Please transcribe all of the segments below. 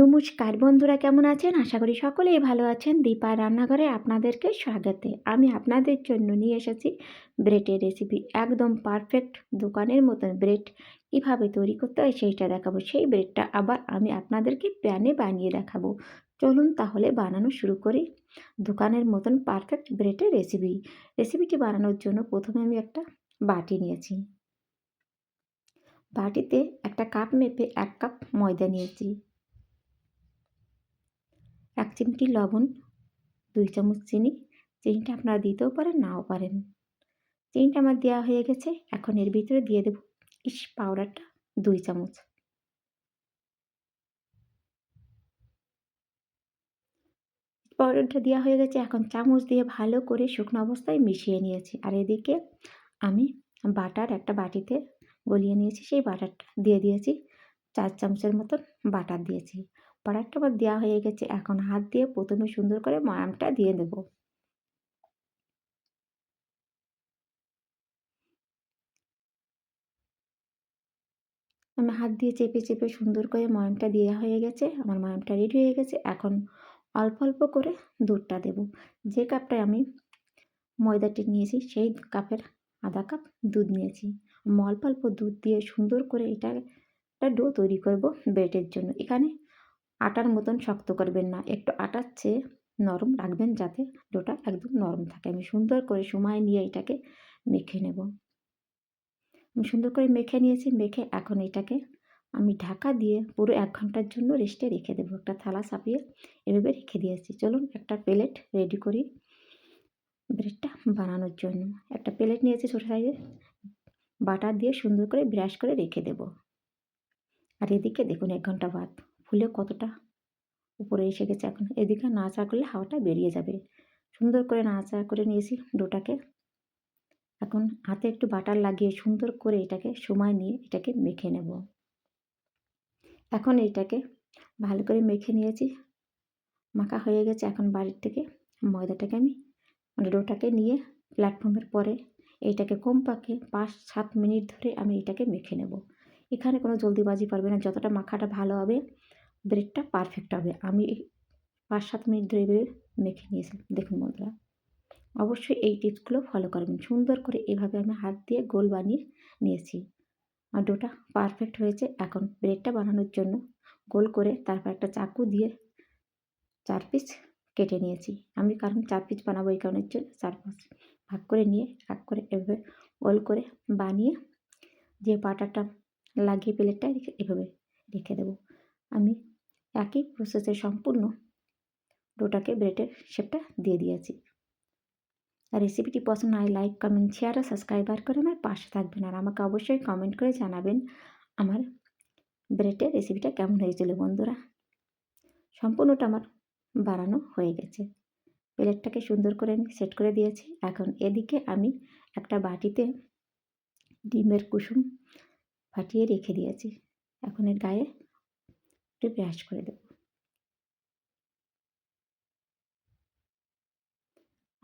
নমস্কার বন্ধুরা, কেমন আছেন? আশা করি সকলেই ভালো আছেন। দীপা রান্নাঘরে আপনাদেরকে স্বাগতে। আমি আপনাদের জন্য নিয়ে এসেছি ব্রেডের রেসিপি একদম পারফেক্ট দোকানের মতন ব্রেড কীভাবে তৈরি করতে হয় সেইটা দেখাবো। সেই ব্রেডটা আবার আমি আপনাদেরকে প্যানে বানিয়ে দেখাবো। চলুন তাহলে বানানো শুরু করি। দোকানের মতন পারফেক্ট ব্রেডের রেসিপি রেসিপিটি বানানোর জন্য প্রথমে আমি একটা বাটি নিয়েছি। বাটিতে একটা কাপ মেপে এক কাপ ময়দা নিয়েছি। এক চিমটি লবণ, দুই চামচ চিনি। চিনিটা আপনারা দিতেও পারেন, নাও পারেন। চিনিটা আমার দেওয়া হয়ে গেছে, এখন এর ভিতরে দিয়ে দেব ইস পাউডারটা, দুই চামচ। পাউডারটা দেওয়া হয়ে গেছে, এখন চামচ দিয়ে ভালো করে শুকনো অবস্থায় মিশিয়ে নিয়েছি। আর এদিকে আমি বাটার একটা বাটিতে গলিয়ে নিয়েছি, সেই বাটারটা দিয়ে দিয়েছি, চার চামচের মতন বাটার দিয়েছি। বাটারটা আবার দেওয়া হয়ে গেছে। এখন হাত দিয়ে প্রথমে সুন্দর করে ময়ামটা দিয়ে দেব আমি হাত দিয়ে চেপে চেপে সুন্দর করে ময়ামটা দেওয়া হয়ে গেছে। আমার ময়ামটা রেডি হয়ে গেছে। এখন অল্প অল্প করে দুধটা দেব। যে কাপটায় আমি ময়দাটি নিয়েছি, সেই কাপের আধা কাপ দুধ নিয়েছি। অল্প অল্প দুধ দিয়ে সুন্দর করে এটা একটা ডো তৈরি করব ব্রেডের জন্য। এখানে আটার মতন শক্ত করবেন না। একটু আটার চেয়ে নরম রাখবেন যাতে ডোটা একদম নরম থাকে। আমি সুন্দর করে সময় নিয়ে এটাকে মেখে নেব। আমি সুন্দর করে মেখে নিয়েছি। মেখে এখন এটাকে আমি ঢাকা দিয়ে পুরো এক ঘণ্টার জন্য রেস্টে রেখে দেবো। একটা থালা চাপিয়ে এভাবে রেখে দিয়েছি। চলুন একটা প্লেট রেডি করি ব্রেডটা বানানোর জন্য। একটা প্লেট নিয়েছি ছোটো সাইজে। বাটার দিয়ে সুন্দর করে ব্রাশ করে রেখে দেব। আর এদিকে দেখুন এক ঘণ্টা বাদ। ফুলে কতটা উপরে এসে গেছে এখন? এদিকে নাচা করলে হাওয়াটা বেরিয়ে যাবে। সুন্দর করে নাচা করে নিয়েছি ডোটাকে। এখন হাতে একটু বাটার লাগিয়ে সুন্দর করে এটাকে সময় নিয়ে এটাকে মেখে নেব। এখন এইটাকে ভালো করে মেখে নিয়েছি। মাখা হয়ে গেছে এখন বাড়ির থেকে। ময়দাটাকে আমি মানে ডোটাকে নিয়ে প্ল্যাটফর্মের পরে এইটাকে কম পাকে পাঁচ, সাত মিনিট ধরে আমি এটাকে মেখে নেব। এখানে কোনো জলদিবাজি পারবে না। যতটা মাখাটা ভালো হবে ব্রেডটা পারফেক্ট হবে। আমি পাঁচ সাত মিনিট ধরে এভাবে মেখে নিয়েছিলাম দেখুন বন্ধুরা, অবশ্যই এই টিপসগুলো ফলো করবেন। সুন্দর করে এভাবে আমি হাত দিয়ে গোল বানিয়ে নিয়েছি। আর ডোটা পারফেক্ট হয়েছে। এখন ব্রেডটা বানানোর জন্য গোল করে তারপর একটা চাকু দিয়ে চার পিস কেটে নিয়েছি। আমি কারণ চার পিস বানাবো এই কারণের জন্য চার পিস ভাগ করে নিয়ে, ভাগ করে এভাবে গোল করে বানিয়ে যে বাটারটা লাগিয়ে প্লেটটা এভাবে রেখে দেবো। আমি একই প্রসেসে সম্পূর্ণ ডোটাকে ব্রেডের শেপটা দিয়ে দিয়েছি। আর রেসিপিটি পছন্দ হয় লাইক কমেন্ট শেয়ার আর সাবস্ক্রাইবার করে আমার পাশে থাকবেন। আর আমাকে অবশ্যই কমেন্ট করে জানাবেন আমার ব্রেডের রেসিপিটা কেমন হয়েছিল বন্ধুরা। সম্পূর্ণটা আমার বাড়ানো হয়ে গেছে। প্লেটটাকে সুন্দর করে আমি সেট করে দিয়েছি। এখন এদিকে আমি একটা বাটিতে ডিমের কুসুম ফাটিয়ে রেখে দিয়েছি। এখন এর গায়ে একটু ব্রাশ করে দেব।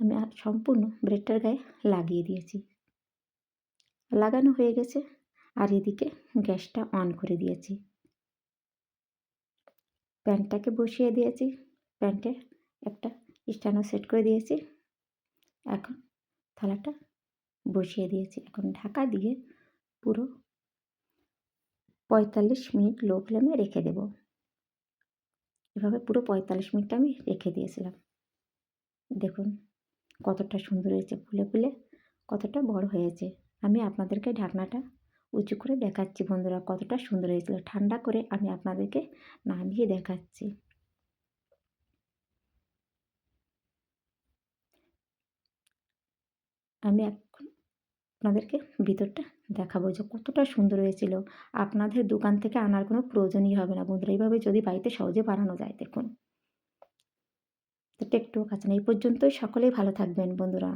আমি আর সম্পূর্ণ ব্রেডটার গায়ে লাগিয়ে দিয়েছি। লাগানো হয়ে গেছে আর এদিকে গ্যাসটা অন করে দিয়েছি। প্যানটাকে বসিয়ে দিয়েছি। প্যানটে একটা স্ট্যান্ডও সেট করে দিয়েছি। এখন থালাটা বসিয়ে দিয়েছি। এখন ঢাকা দিয়ে পুরো পঁয়তাল্লিশ মিনিট লো ফ্লেমে রেখে দেব। এভাবে পুরো পঁয়তাল্লিশ মিনিট আমি রেখে দিয়েছিলাম। দেখুন, কতটা সুন্দর হয়েছে ফুলে ফুলে, কতটা বড় হয়েছে। আমি আপনাদেরকে ঢাকনাটা উঁচু করে দেখাচ্ছি বন্ধুরা, কতটা সুন্দর হয়েছিল। ঠান্ডা করে আমি আপনাদেরকে নামিয়ে দেখাচ্ছি। আমি এখন আপনাদেরকে ভিতরটা দেখাবো যে কতটা সুন্দর হয়েছিল। আপনাদের দোকান থেকে আনার কোনো প্রয়োজনই হবে না বন্ধুরা। এইভাবে যদি বাড়িতে সহজে বানানো যায়, দেখুন। তো টেকটুক না এই পর্যন্তই। সকলেই ভালো থাকবেন বন্ধুরা।